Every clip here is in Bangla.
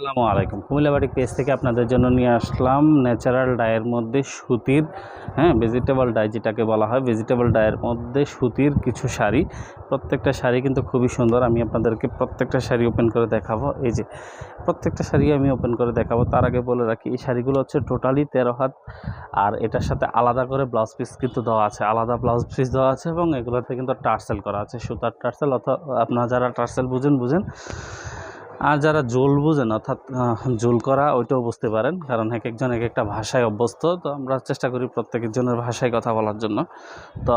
আসসালামু আলাইকুম। কুমিল্লা বাড়ি পেজ থেকে আপনাদের জন্য নিয়ে আসলাম ন্যাচারাল ডায়ের মধ্যে সুতির হ্যাঁ ভেজিটেবল ডাই যেটাকে বলা হয় ভেজিটেবল ডায়ের মধ্যে সুতির কিছু শাড়ি। প্রত্যেকটা শাড়ি কিন্তু খুবই সুন্দর। আমি আপনাদেরকে প্রত্যেকটা শাড়ি ওপেন করে দেখাবো। এই যে, প্রত্যেকটা শাড়ি আমি ওপেন করে দেখাবো। তার আগে বলে রাখি, এই শাড়িগুলো হচ্ছে টোটালি তেরো হাত আর এটার সাথে আলাদা করে ব্লাউজ পিস কিন্তু দেওয়া আছে। আলাদা ব্লাউজ পিস দেওয়া আছে এবং এগুলোতে কিন্তু টার্সেল করা আছে। সুতার টার্সেল অথবা আপনারা যারা টার্সেল বুঝেন বুঝেন। আর যারা জোল বুঝেন, অর্থাৎ জোল করা, ওইটাও বুঝতে পারেন। কারণ এক একজন এক একটা ভাষায় অভ্যস্ত, তো আমরা চেষ্টা করি প্রত্যেকের জনের ভাষায় কথা বলার জন্য। তো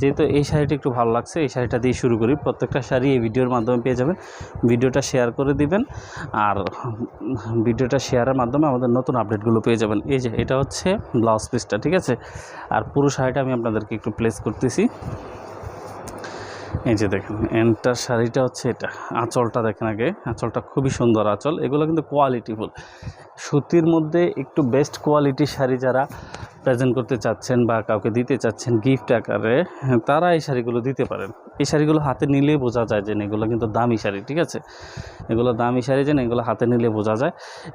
যেহেতু এই শাড়িটা একটু ভালো লাগছে, এই শাড়িটা দিয়ে শুরু করি। প্রত্যেকটা শাড়ি এই ভিডিওর মাধ্যমে পেয়ে যাবেন। ভিডিওটা শেয়ার করে দিবেন। আর ভিডিওটা শেয়ারের মাধ্যমে আমাদের নতুন আপডেটগুলো পেয়ে যাবেন। এই যে, এটা হচ্ছে ব্লাউজ পিসটা, ঠিক আছে? আর পুরো শাড়িটা আমি আপনাদেরকে একটু প্লেস করতেছি। এই যে দেখেন এন্টার শাড়িটা হচ্ছে এটা। আঁচলটা দেখেন আগে, আঁচলটা খুবই সুন্দর আঁচল, এগুলো কিন্তু কোয়ালিটিফুল সুতির মধ্যে একটু বেস্ট কোয়ালিটি শাড়ি যারা প্রেজেন্ট করতে চাচ্ছেন বা কাউকে দিতে চাচ্ছেন গিফট আকারে, তারা এই শাড়িগুলো দিতে পারেন। এই শাড়িগুলো হাতে নিলেই বোঝা যায় যে এগুলো কিন্তু দামি শাড়ি ঠিক আছে? এগুলো দামি শাড়ি যে না, এগুলো হাতে নিলে বোঝা যায়।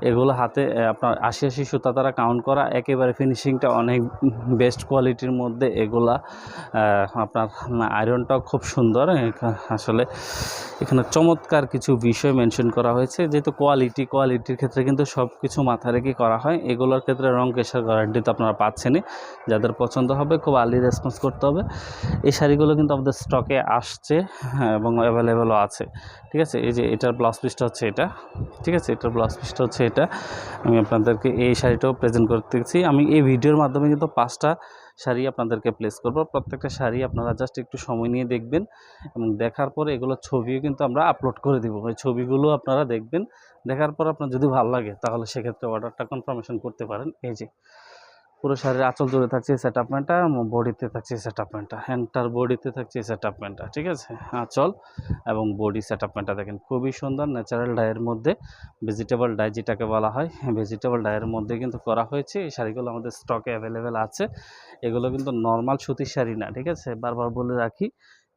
এগুলো হাতে আপনার আশি আশি সুতা তারা কাউন্ট করা একেবারে ফিনিশিংটা অনেক বেস্ট কোয়ালিটির মধ্যে এগুলা আপনার আয়রনটাও খুব সুন্দর। আসলে এখানে চমৎকার কিছু বিষয় মেনশন করা হয়েছে। যেহেতু কোয়ালিটি কোয়ালিটির ক্ষেত্রে কিন্তু সব কিছু মাথায় রেখে করা হয়। এগুলোর ক্ষেত্রে রং কেশার গ্যারান্টি তো আপনারা পাচ্ছেনই। যাদের পছন্দ হবে খুব আর্লি রেসপন্স করতে হবে। এই শাড়িগুলো কিন্তু আমাদের স্টকে আসছে হ্যাঁ, এবং অ্যাভেলেবেলও আছে। ঠিক আছে? এই যে এটার ব্লাউজ পিসটা হচ্ছে এটা। ঠিক আছে? এটার ব্লাউজ পিসটা হচ্ছে এটা। আমি আপনাদেরকে এই শাড়িটাও প্রেজেন্ট করতেছি। আমি এই ভিডিওর মাধ্যমে কিন্তু পাঁচটা শাড়ি আপনাদেরকে প্লেস করব। প্রত্যেকটা শাড়ি আপনারা জাস্ট একটু সময় নিয়ে দেখবেন এবং দেখার পরে এগুলো ছবিও কিন্তু আমরা আপলোড করে দিব। ওই ছবিগুলো আপনারা দেখবেন। দেখার পর আপনার যদি ভালো লাগে তাহলে সেক্ষেত্রে অর্ডারটা কনফার্মেশন করতে পারেন। এই যে পুরো শাড়ির আঁচল জুড়ে থাকছে সেট আপমেন্টটা বডিতে থাকছে সেট আপমেন্টটা হ্যান্ডটার বডিতে থাকছে সেট আপমেন্টটা ঠিক আছে? আঁচল এবং বডি সেট আপমেন্টটা দেখেন, খুবই সুন্দর ন্যাচারাল ডায়ের মধ্যে ভেজিটেবল ডাই যেটাকে বলা হয় ভেজিটেবল ডায়ের মধ্যে কিন্তু করা হয়েছে। এই শাড়িগুলো আমাদের স্টকে অ্যাভেলেবেল আছে। এগুলো কিন্তু নর্মাল সুতির শাড়ি না, ঠিক আছে? বারবার বলে রাখি,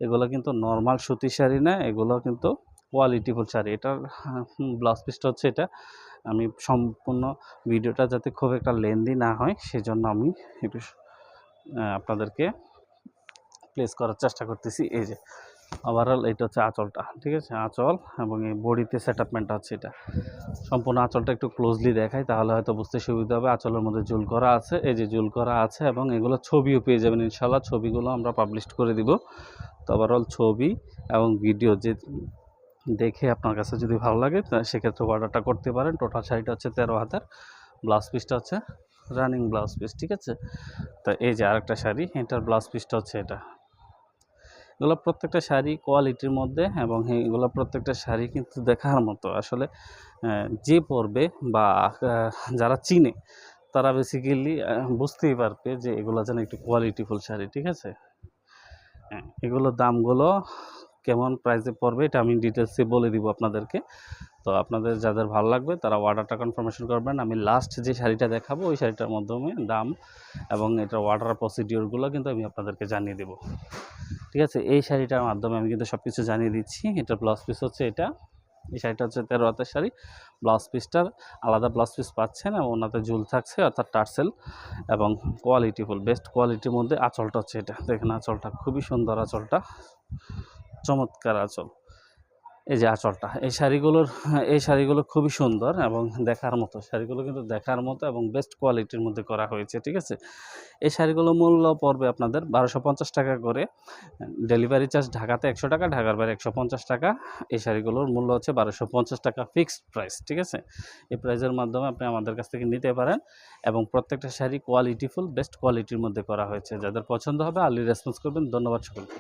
এগুলো কিন্তু নর্মাল সুতির শাড়ি না, এগুলো কিন্তু কোয়ালিটিফুল শাড়ি এটার ব্লাউজ পিসটা হচ্ছে এটা। আমি সম্পূর্ণ ভিডিওটা যাতে খুব একটা লেন্দি না হয়, সেজন্য আমি একটু আপনাদেরকে প্লেস করার চেষ্টা করতেছি। এই যে ওভারঅল এটা হচ্ছে আঁচলটা, ঠিক আছে? আঁচল এবং এই বডিতে সেট আপমেন্টটা হচ্ছে এটা। সম্পূর্ণ আঁচলটা একটু ক্লোজলি দেখাই, তাহলে হয়তো বুঝতে সুবিধা হবে। আঁচলের মধ্যে জুল করা আছে, এই যে জুল করা আছে এবং এগুলো ছবিও পেয়ে যাবেন ইনশাল্লাহ ছবিগুলো আমরা পাবলিশ করে দিব। তো ওভারঅল ছবি এবং ভিডিও যে দেখে আপনার কাছে যদি ভালো লাগে সেক্ষেত্রে অর্ডারটা করতে পারেন। টোটাল শাড়িটা হচ্ছে তেরো হাজার ব্লাউজ পিসটা হচ্ছে রানিং ব্লাউজ পিস ঠিক আছে? তো এই যে আরেকটা শাড়ি, এটার ব্লাউজ পিসটা হচ্ছে এটা। এগুলো প্রত্যেকটা শাড়ি কোয়ালিটির মধ্যে এবং এগুলো প্রত্যেকটা শাড়ি কিন্তু দেখার মতো। আসলে যে পরবে বা যারা চিনে, তারা বেসিক্যালি বুঝতেই পারবে যে এগুলো যেন একটু কোয়ালিটিফুল শাড়ি, ঠিক আছে? হ্যাঁ এগুলোর দামগুলো কেমন প্রাইসে পড়বে এটা আমি ডিটেলসে বলে দিব আপনাদেরকে। তো আপনাদের যাদের ভালো লাগবে তারা অর্ডারটা কনফার্মেশন করবেন। আমি লাস্ট যে শাড়িটা দেখাবো, ওই শাড়িটার মাধ্যমে দাম এবং এটার অর্ডার প্রসিডিওরগুলো কিন্তু আমি আপনাদেরকে জানিয়ে দেবো। ঠিক আছে? এই শাড়িটার মাধ্যমে আমি কিন্তু সব কিছু জানিয়ে দিচ্ছি। এটা ব্লাউজ পিস হচ্ছে এটা। এই শাড়িটা হচ্ছে তেরো হাতের শাড়ি। ব্লাউজ পিসটার আলাদা ব্লাউজ পিস পাচ্ছেন এবং ওনাতে ঝুল থাকছে, অর্থাৎ টার্সেল এবং কোয়ালিটিফুল বেস্ট কোয়ালিটির মধ্যে আঁচলটা হচ্ছে এটা। দেখেন আঁচলটা, খুবই সুন্দর আঁচলটা। চমৎকার আঁচল। এই যে আঁচলটা, এই শাড়িগুলোর, এই শাড়িগুলো খুবই সুন্দর এবং দেখার মতো। শাড়িগুলো কিন্তু দেখার মতো এবং বেস্ট কোয়ালিটির মধ্যে করা হয়েছে, ঠিক আছে? এই শাড়িগুলো মূল্য পড়বে আপনাদের বারোশো পঞ্চাশ টাকা করে। ডেলিভারি চার্জ ঢাকাতে একশো টাকা, ঢাকার বাইরে একশো পঞ্চাশ টাকা। এই শাড়িগুলোর মূল্য হচ্ছে বারোশো পঞ্চাশ টাকা ফিক্সড প্রাইস ঠিক আছে? এই প্রাইসের মাধ্যমে আপনি আমাদের কাছ থেকে নিতে পারেন এবং প্রত্যেকটা শাড়ি কোয়ালিটিফুল বেস্ট কোয়ালিটির মধ্যে করা হয়েছে। যাদের পছন্দ হবে আর্লি রেসপন্স করবেন। ধন্যবাদ সকলকে।